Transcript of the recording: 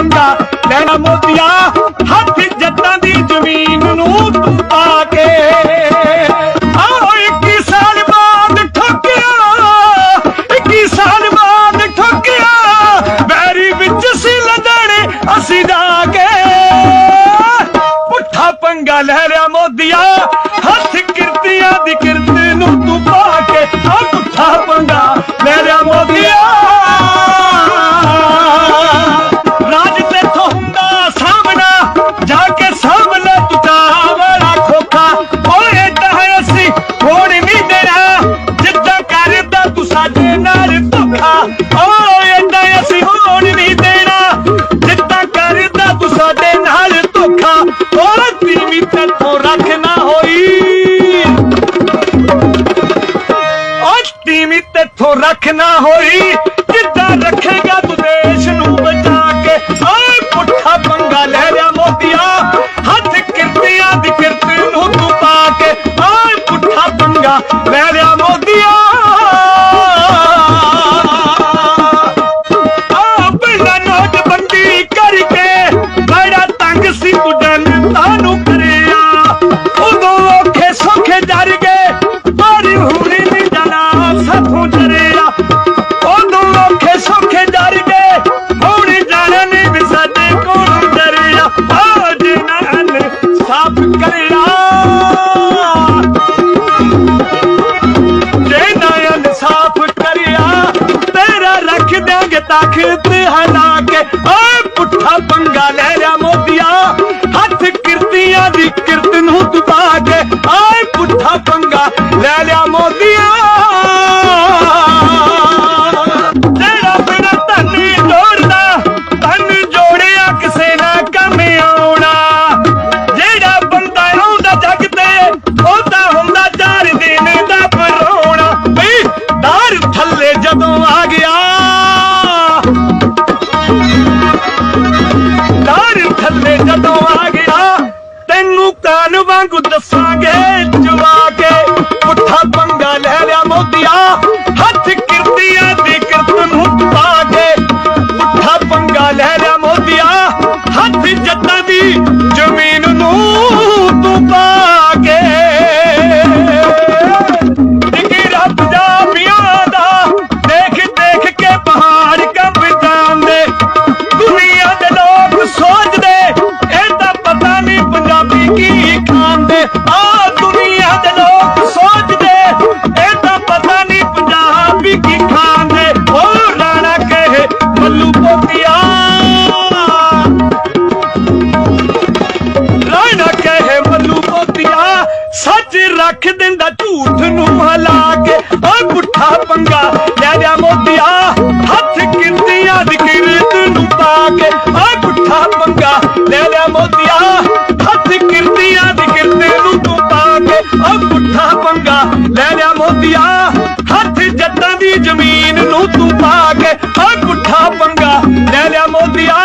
ਪੰਗਾ ਲੈਣਾ ਮੋਦੀਆ ਹੱਥ ਜੱਟਾਂ ਦੀ ਜ਼ਮੀਨ ਨੂੰ ਤੂੰ ਪਾ ਕੇ। ਆਓ 21 ਸਾਲ ਬਾਅਦ ਠੋਕਿਆ 21 ਸਾਲ ਬਾਅਦ ਠੋਕਿਆ ਬੈਰੀ ਵਿੱਚ ਸੀ ਲੜਣੇ ਅਸੀਂ ਜਾ ਕੇ। ਪੁੱਠਾ ਪੰਗਾ ਲੈ ਲਿਆ ਮੋਦੀਆ ਹੱਥ ਕਿਰਤੀਆਂ ਦੀ ਕਿਰਤ ਨੂੰ ਤੂੰ ਪਾ ਕੇ। ਆ ਪੁੱਠਾ ਪੰਗਾ ਲੈ ਲਿਆ ਮੋਦੀਆ ਤੀਵੀਂ ਤੇਥੋਂ ਰੱਖਣਾ ਹੋਈ ਕਿੱਦਾਂ ਰੱਖੇਗਾ ਤੂੰ ਦੇਸ਼ ਨੂੰ ਬਚਾ ਕੇ। ਓਏ ਪੁੱਠਾ ਪੰਗਾ ਲੈ ਲਿਆ ਮੋਤੀਆ, ਹੱਥ ਕਿਰਤੀਆਂ ਦੀ ਕਿਰਤ ਨੂੰ ਤੂੰ ਪਾ ਕੇ। ਓਏ ਪੁੱਠਾ ਪੰਗਾ ਲੈ ਲਿਆ ਮੋਤੀਆ। ਆ ਨੋਟਬੰਦੀ ਕਰਕੇ ਬੜਾ ਤੰਗ ਸੀ ਤੂੰ ਜਨਤਾ ਕਰਿਆ। ਉਦੋਂ ਔਖੇ ਸੌਖੇ ਡਰ ਗਏ, ਪਰ ਹੁਣ ਸਾਫ਼ ਕਰਿਆ, ਤੇਰਾ ਰੱਖ ਦਿਆਂਗੇ ਤਾਕਤ ਹਲਾ ਕੇ। ਓਏ ਪੁੱਠਾ ਪੰਗਾ ਲੈ ਲਿਆ ਮੋਦੀਆ, ਹੱਥ ਕਿਰਤੀਆਂ ਦੀ ਕਿਰਤ ਨੂੰ ਦਬਾ ਕੇ। ਓਏ ਪੁੱਠਾ ਪੰਗਾ ਲੈ ਲਿਆ ਮੋਦੀ ਲੈ ਲਿਆ ਹੱਥ ਜੱਟਾਂ ਦੀ ਜ਼ਮੀਨ ਨੂੰ ਰੱਖ ਦਿੰਦਾ ਝੂਠ ਨੂੰ ਹਲਾ ਕੇ। ਓਏ ਪੁੱਠਾ ਪੰਗਾ ਲੈ ਲਿਆ ਮੋਤੀਆ। ਹੱਥ ਕਿਰਤੀਆਂ ਦੀ ਕਿਰਤ ਨੂੰ ਪਾ ਕੇ। ਓਏ ਪੁੱਠਾ ਪੰਗਾ ਲੈ ਲਿਆ ਮੋਤੀਆ। ਹੱਥ ਕਿਰਤੀਆਂ ਦੀ ਕਿਰਤ ਨੂੰ ਤੂੰ ਪਾ ਕੇ। ਓਏ ਪੁੱਠਾ ਪੰਗਾ ਲੈ ਲਿਆ ਮੋਤੀਆ। ਹੱਥ ਜੱਟਾਂ ਦੀ ਜ਼ਮੀਨ ਨੂੰ ਤੂੰ ਪਾ ਕੇ। ਓਏ ਪੁੱਠਾ ਪੰਗਾ ਲੈ ਲਿਆ ਮੋਤੀਆ।